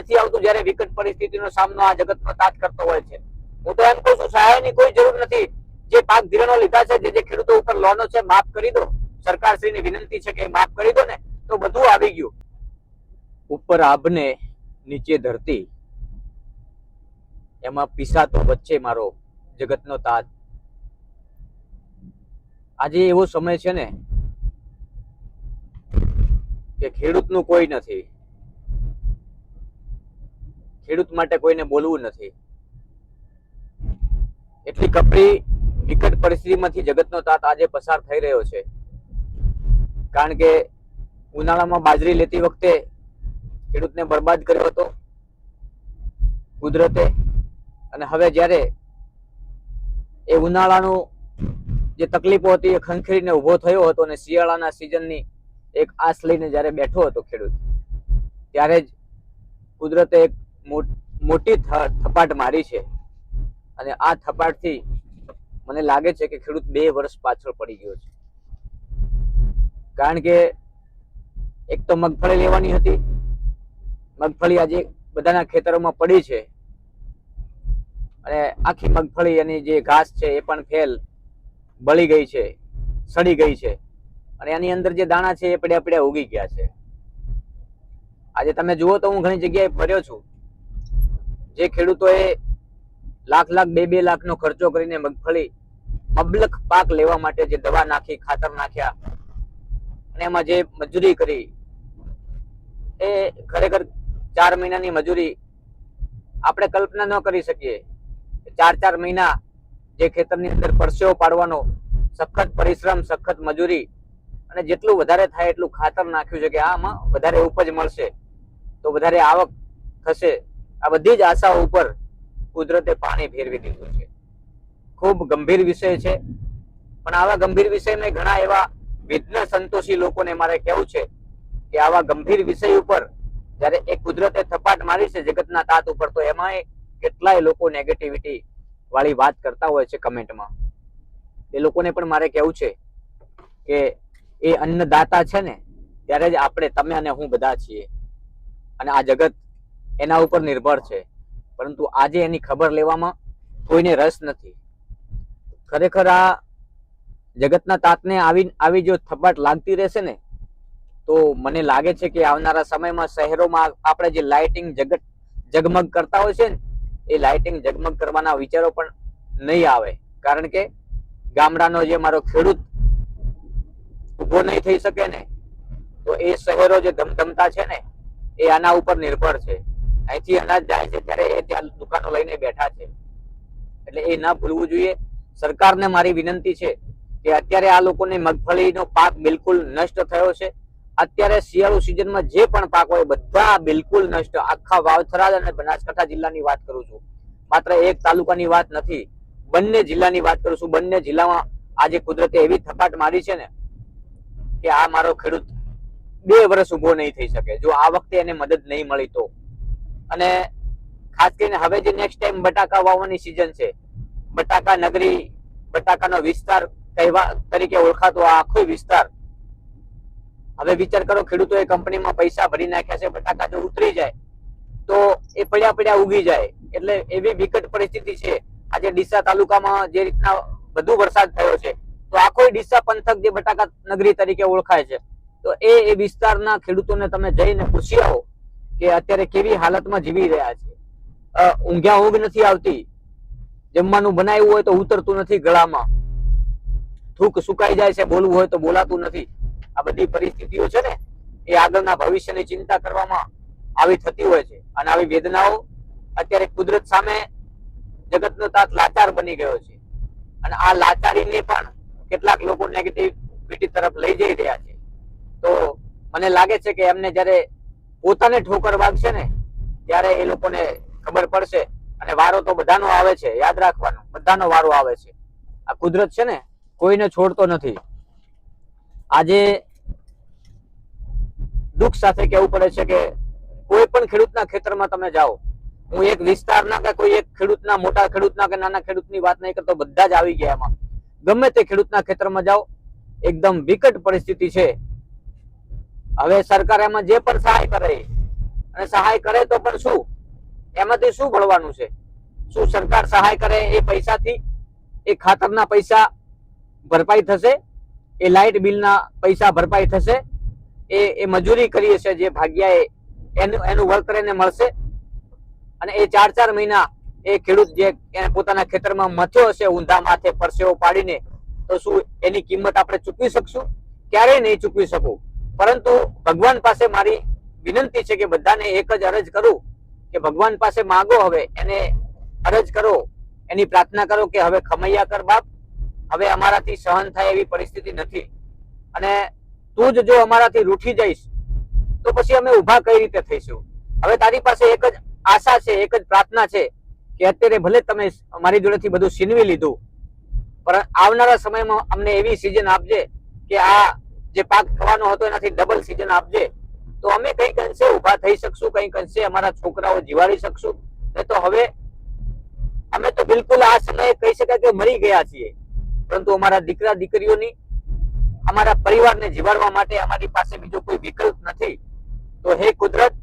નથી આવતું જ્યારે વિકટ પરિસ્થિતિનો સામનો આ જગતનો તાત કરતો હોય છે. હું તો એમ કહું છું, સહાયની કોઈ જરૂર નથી. જે પાક ધિરાણો લીધા છે, જે જે ખેડૂતો ઉપર લોનો છે, માફ કરી દો. સરકારશ્રીની વિનંતી છે કે માફ કરી દો ને, તો બધું આવી ગયું. ઉપર આભને નીચે ધરતી. એમાં પીસાતો વચ્ચે મારો જગતનો તાજ આજે એવો સમય છે ને, કે ખેડૂતનું કોઈ નથી. ખેડૂત માટે કોઈને બોલવું નથી. એટલી કપરી, વિકટ પરિસ્થિતિમાંથી જગતનો તાત આજે પસાર થઈ રહ્યો છે. કારણ કે ઉનાળામાં બાજરી લેતી વખતે ખેડૂતને બરબાદ કર્યો હતો કુદરતે. અને હવે જ્યારે એ ઉનાળાનું જે તકલીફો હતી એ ખંખેરીને ઊભો થયો હતો અને શિયાળાના સિઝનની એક આશ લઈને જ્યારે બેઠો હતો ખેડૂત, ત્યારે જ કુદરતે એક મોટી થપાટ મારી છે. અને આ થપાટથી મને લાગે છે કે ખેડૂત બે વર્ષ પાછળ પડી ગયો છે. કારણ કે એક તો મગફળી લેવાની હતી. મગફળી આજે બધાના ખેતરોમાં પડી છે. અને આખી મગફળી એની જે ઘાસ છે એ પણ ફેલ, બળી ગઈ છે, સડી ગઈ છે. અને એની અંદર જે દાણા છે એ પડ્યા પડ્યા ઉગી ગયા છે. આજે તમે જુઓ તો હું ઘણી જગ્યાએ ફર્યો છું. જે ખેડૂતોએ લાખ લાખ બે બે લાખનો ખર્ચો કરીને મગફળી મબલક પાક લેવા માટે જે દવા નાખી, ખાતર નાખ્યા અને એમાં જે મજૂરી કરી, એ ખરેખર ચાર મહિનાની મજૂરી આપણે કલ્પના ન કરી શકીએ. ચાર ચાર મહિના જે ખેતરની અંદર પરસેવો પાડવાનો સખત પરિશ્રમ, સખત મજૂરી અને જેટલું વધારે થાય એટલું ખાતર નાખ્યું છે કે આમાં વધારે ઉપજ મળશે. તો વધારે આવક થશે. આ બધી જ આશાઓ ઉપર કુદરતે પાણી ફેરવી દીધું છે. ખૂબ ગંભીર વિષય છે. પણ આવા ગંભીર વિષયને ઘણા એવા વિઘ્ન સંતોષી લોકોને મારે કહેવું છે કે આવા ગંભીર વિષય ઉપર જ્યારે એ કુદરતે થપાટ મારી છે જગતના તાત ઉપર, તો એમાંય કેટલાય લોકો નેગેટિવિટી વાળી વાત કરતા હોય છે કમેન્ટમાં. એ લોકોને પણ મારે કહેવું છે કે એ અન્નદાતા છે ને, ત્યારે જ આપણે તમે અને હું બધા છીએ. અને આ જગત એના ઉપર નિર્ભર છે. પરંતુ આજે એની ખબર લેવામાં કોઈને રસ નથી. ખરેખર આ જગતના તાતને આવી આવી જો થપાટ લાગતી રહેશે ને, તો મને લાગે છે કે આવનારા સમયમાં શહેરોમાં આપણે જે લાઇટિંગ જગત જગમગ કરતા હોય છે ને, એ લાઇટિંગ જગમગ કરવાના વિચારો પણ નહીં આવે. કારણ કે ગામડાનો જે મારો ખેડૂત ઊભો નહીં થઈ શકે ને, તો એ શહેરો જે ધમધમતા છે ને, એ આના ઉપર નિર્ભર છે. અહીંથી અનાજ જાય છે ત્યારે એ ત્યાં દુકાનો લઈને બેઠા છે. એટલે એ ના ભૂલવું જોઈએ. સરકારને મારી વિનંતી છે કે અત્યારે આ લોકોને મગફળીનો પાક બિલકુલ નષ્ટ થયો છે. અત્યારે શિયાળુ સિઝનમાં જે પણ પાક હોય બધા બિલકુલ નષ્ટ. આખા વાવથરા અને બનાસકાંઠા જિલ્લાની વાત કરું છું. માત્ર એક તાલુકાની વાત નથી, બંને જિલ્લાની વાત કરું છું. બંને જિલ્લામાં આજે કુદરતે એવી થપાટ મારી છે ને કે આ મારો ખેડૂત બે વર્ષ ઊભો નહીં થઈ શકે. જો આ વખતે એને મદદ નહીં મળી તો. અને ખાસ કરીને હવે જે નેક્સ્ટ ટાઈમ બટાકા વાવવાની સિઝન છે, બટાકા નગરી, બટાકાનો વિસ્તાર કહેવા, તરીકે ઓળખાતો આ આખો વિસ્તાર. હવે વિચાર કરો, ખેડૂતોએ કંપનીમાં પૈસા ભરી નાખ્યા છે, બટાકા જો ઉતરી જાય, તો એ પડ્યા પડ્યા ઉગી જાય. એટલે એવી વિકટ પરિસ્થિતિ છે. આજે ડીસા તાલુકામાં જે રીતના વધુ વરસાદ થયો છે, તો આખો ડીસા પંથક જે બટાકા નગરી તરીકે ઓળખાય છે. તો એ એ વિસ્તારના ખેડૂતોને તમે જઈને પૂછી આવો. કે અત્યારે કેવી હાલતમાં જીવી રહ્યા છે. ઊંઘ્યા ઊંઘ નથી આવતી. જમવાનું બનાવ્યું હોય તો ઉતરતું નથી ગળામાં. થૂક સુકાઈ જાય છે, બોલવું હોય તો બોલાતું નથી. આ બધી પરિસ્થિતિઓ છે ને, એ આગળના ભવિષ્યની ચિંતા કરવામાં આવી થતી હોય છે. અને આવી વેદનાઓ અત્યારે કુદરત સામે જગતનો તાત લાચાર બની ગયો છે. અને આ લાચારીને પણ કેટલાક લોકો નેગેટિવિટી તરફ લઈ જઈ રહ્યા છે. તો મને લાગે છે કે એમને જ્યારે પોતાને ઠોકર વાગશે ને, ત્યારે એ લોકોને ખબર પડશે અને વારો તો બધાનો આવે છે, યાદ રાખવાનો, બધાનો વારો આવે છે. આ કુદરત છે ને, કોઈને છોડતો નથી. આજે દુઃખ સાથે કહેવું પડે છે કે કોઈ પણ ખેડૂતના ખેતરમાં તમે જાઓ, હું એક વિસ્તારના કે કોઈ એક ખેડૂતના, મોટા ખેડૂતના કે નાના ખેડૂતની વાત નહીં કરતો, બધા જ આવી ગયા એમાં. ગમે તે ખેડૂતના ખેતરમાં જાઓ, એકદમ વિકટ પરિસ્થિતિ છે. હવે સરકાર એમાં જે પણ સહાય કરે, અને સહાય કરે તો પણ શું? એમાંથી શું ભણવાનું છે? શું સરકાર સહાય કરે એ પૈસાથી? એ ખાતરના પૈસા ભરપાઈ થશે? એ લાઇટ બિલના પૈસા ભરપાઈ થશે? એ એ મજૂરી કરીએ છે જે ભાગ્યાએ એનું એનું વળતર એને મળશે? અને એ ચાર ચાર મહિના એ ખેડૂત જે એને પોતાના ખેતરમાં મથ્યો હશે, ઊંધા માથે પરસેવો પાડીને, તો શું એની કિંમત આપણે ચૂકવી શકશું? ક્યારેય નહીં ચૂકવી શકું. પરંતુ ભગવાન પાસે મારી વિનંતી છે કે બધાને એક જ અરજ કરું કે ભગવાન પાસે માગો હવે, એને અરજ કરો, એની પ્રાર્થના કરો કે હવે ખમૈયા કર બાપ, હવે અમારાથી સહન થાય એવી પરિસ્થિતિ નથી. અને તું જ જો અમારાથી રૂઠી જઈશ, તો પછી અમે ઊભા કઈ રીતે થઈશું? હવે તારી પાસે એક જ આશા છે, એક જ પ્રાર્થના છે કે અત્યારે ભલે તમે મારી જોડેથી બધું છીનવી લીધું, પણ આવનારા સમયમાં અમને એવી સિઝન આપજે કે આ જે પાક થવાનો હતો એનાથી ડબલ સિઝન આપજે. તો અમે કંઈક અંશે ઊભા થઈ શકશું, કંઈક અંશે અમારા છોકરાઓ જીવાડી શકશું. નહીં તો હવે અમે તો બિલકુલ આ સમયે કહી શકાય કે મરી ગયા છીએ. પરંતુ અમારા દીકરા, દીકરીઓની, અમારા પરિવારને જીવાડવા માટે અમારી પાસે બીજો કોઈ વિકલ્પ નથી. તો હે કુદરત,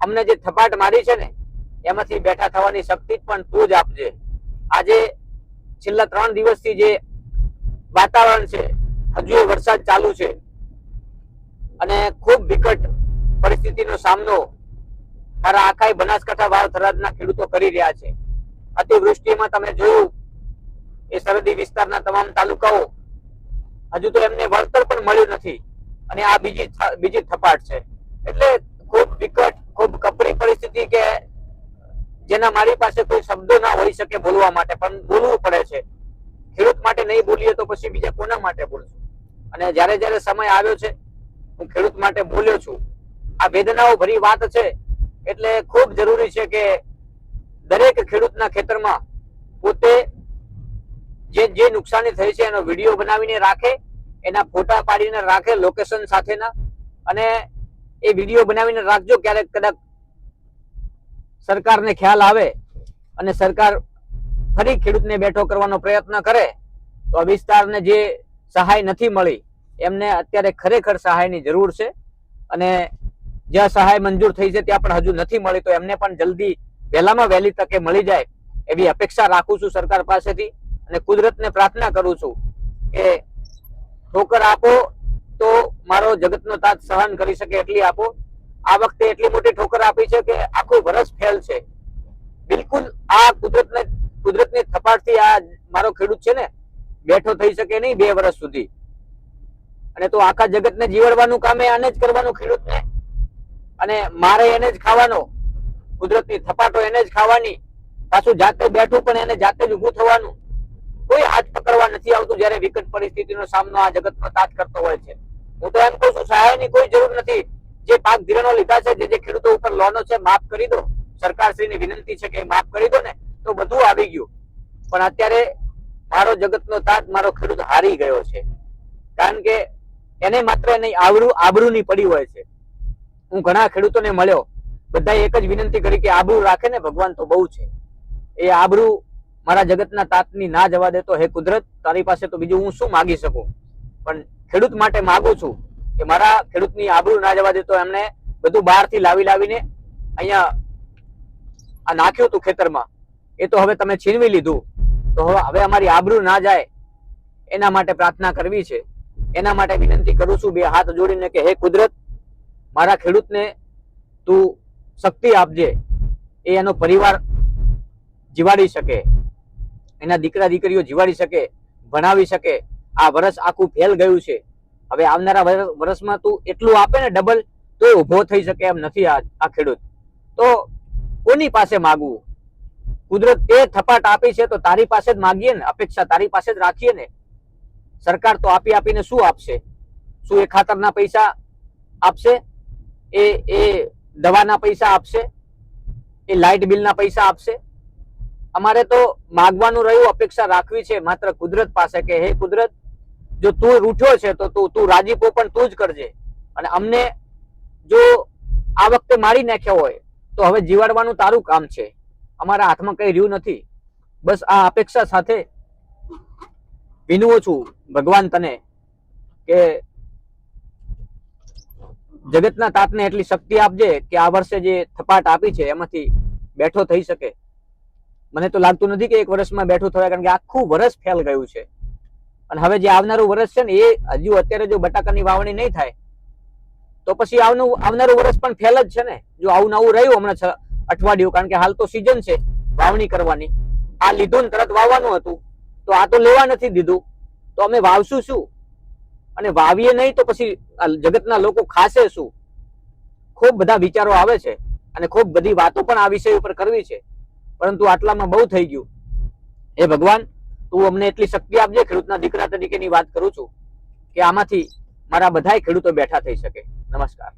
અમને જે થપાટ મારી છે ને, એમાંથી બેઠા થવાની શક્તિ પણ તું જ આપજે. આજે છેલ્લા ત્રણ દિવસથી જે વાતાવરણ છે હજુ વરસાદ ચાલુ છે. અને ખૂબ વિકટ પરિસ્થિતિનો સામનો મારા આખા બનાસકાંઠા વાવ થરાદના ખેડૂતો કરી રહ્યા છે. અતિવૃષ્ટિમાં તમે જોયું, એ સરહદી વિસ્તારના તમામ તાલુકાઓ હજુ તો એમને વળતર પણ મળ્યું નથી અને આ બીજી બીજી થપાટ છે. એટલે ખૂબ વિકટ, ખૂબ કપરી પરિસ્થિતિ કે જેના મારી પાસે કોઈ શબ્દો ના હોઈ શકે બોલવા માટે, પણ બોલવું પડે છે. ખેડૂત માટે નહીં બોલીએ તો પછી બીજા કોના માટે બોલશું અને જ્યારે જ્યારે સમય આવ્યો છે, હું ખેડૂત માટે બોલ્યો છું. આ વેદનાઓ ભરી વાત છે, એટલે ખૂબ જરૂરી છે કે દરેક ખેડૂતના ખેતરમાં પોતે જે જે નુકસાની થઈ છે, એનો વીડિયો બનાવીને રાખે, એના ફોટા પાડીને રાખે લોકેશન સાથેના, અને એ વીડિયો બનાવીને રાખજો, ક્યારેક કદાચ સરકારને ખ્યાલ આવે અને સરકાર ફરી ખેડૂતને બેઠો કરવાનો પ્રયત્ન કરે, તો આ વિસ્તારને જે સહાય નથી મળી. એમને અત્યારે ખરેખર સહાયની જરૂર છે. અને જ્યાં સહાય મંજૂર થઈ છે ત્યાં પણ હજુ નથી મળી, તો એમને પણ જલ્દી વહેલામાં વહેલી તકે મળી જાય એવી અપેક્ષા રાખું છું સરકાર પાસેથી. અને કુદરતને પ્રાર્થના કરું છું કે ઠોકર આપો તો મારો જગતનો તાજ સહન કરી શકે એટલી આપો. આ વખતે એટલી મોટી ઠોકર આપી છે કે આખું વરસ ફેલ છે. બિલકુલ આ કુદરતને, કુદરતની થપાટથી આ મારો ખેડૂત છે ને બેઠો થઈ શકે નહીં બે વર્ષ સુધી. અને તો આખા જગતને જીવડવાનું કામ આને જ કરવાનું ખેડૂતને. અને મારે એને જ ખાવાનો, કુદરતની થપાટો એને જ ખાવાની, પાછું જાતે બેઠું પણ એને જાતે જ ઊભું થવાનું. કોઈ હાથ પકડવા નથી આવતું જ્યારે વિકટ પરિસ્થિતિનો સામનો આ જગતનો તાત કરતો હોય છે. હું તો એમ કહું છું, સહાયની કોઈ જરૂર નથી. જે પાક ધિરાણો લીધા છે, જે જે ખેડૂતો ઉપર લોનો છે, માફ કરી દો. સરકારશ્રીની વિનંતી છે કે માફ કરી દો ને, તો બધું આવી ગયું. પણ અત્યારે મારો જગતનો તાત, મારો ખેડૂત હારી ગયો છે. કારણ કે એને માત્ર એની આવરું આબરૂની પડી હોય છે. હું ઘણા ખેડૂતોને મળ્યો. બધા એક જ વિનંતી કરી કે આબરૂ રાખે ને ભગવાન તો બહુ છે. એ આબરૂ મારા જગતના તાતની ના જવા દે તો હે કુદરત, તારી પાસે તો બીજું હું શું માગી શકું? પણ ખેડૂત માટે માગું છું કે મારા ખેડૂતની આબરૂ ના જવા દે તો એમને બધું બહારથી લાવી લાવીને અહીંયા આ નાખ્યું હતું ખેતરમાં. એ તો હવે તમે છીનવી લીધું. તો હવે અમારી આબરૂ ના જાય. એના માટે પ્રાર્થના કરવી છે. એના માટે વિનંતી કરું છું બે હાથ જોડીને કે, હે કુદરત, મારા ખેડૂતને તું શક્તિ આપજે. એ એનો પરિવાર જીવાડી શકે. એના દીકરા દીકરીઓ જીવાડી શકે, ભણાવી શકે. આ વર્ષ આખું ફેલ ગયું છે. હવે આવનારા વર- વર્ષમાં તું એટલું આપે ને ડબલ તો ઊભો થઈ શકે એમ નથી આ ખેડૂત. તો કોની પાસે માગવું? કુદરત એ થપાટ આપી છે, તો તારી પાસે જ માગીએ ને, અપેક્ષા તારી પાસે જ રાખીએ ને. સરકાર તો આપી આપીને શું આપશે? શું એ ખાતરના પૈસા આપશે? એ એ દવાના પૈસા આપશે? એ લાઇટ બિલના પૈસા આપશે? અમારે તો માગવાનું રહ્યું, અપેક્ષા રાખવી છે, માત્ર કુદરત પાસે કે, હે કુદરત, જો તું રૂઠ્યો છે, તો તું તું રાજીપો પણ તું જ કરજે. અને અમને જો આ વખતે મારી નાખ્યા હોય, તો હવે જીવાડવાનું તારું કામ છે. અમારા હાથમાં કઈ રહ્યું નથી. બસ આ અપેક્ષા સાથે વિનવું છું ભગવાન તને કે જગતના તાતને એટલી શક્તિ આપજે કે આ વર્ષે જે થપાટ આપી છે એમાંથી બેઠો થઈ શકે. મને તો લાગતું નથી કે એક વર્ષમાં બેઠું થવાય કારણ કે આખું વર્ષ ફેલ ગયું છે. અને હવે જે આવનારું વર્ષ છે ને એ હજુ અત્યારે જો બટાકાની વાવણી નહીં થાય, તો પછી આવનું આવનારું વર્ષ પણ ફેલ જ છે ને. જો આવું નવું રહ્યું હમણાં અઠવાડિયું, કારણ કે હાલ તો સિઝન છે વાવણી કરવાની. આ લીધું ને તરત વાવવાનું હતું. તો આ તો લેવા નથી દીધું. તો અમે વાવશું શું? અને વાવીએ નહીં તો પછી જગતના લોકો ખાશે શું? ખૂબ બધા વિચારો આવે છે અને ખૂબ બધી વાતો પણ આ વિષય ઉપર કરવી છે. પરંતુ આટલામાં બહુ થઈ ગયું. એ ભગવાન, તું અમને એટલી શક્તિ આપજે, ખેડૂતના દીકરા તરીકેની વાત કરું છું કે આમાંથી મારા બધાય ખેડૂતો બેઠા થઈ શકે. નમસ્કાર.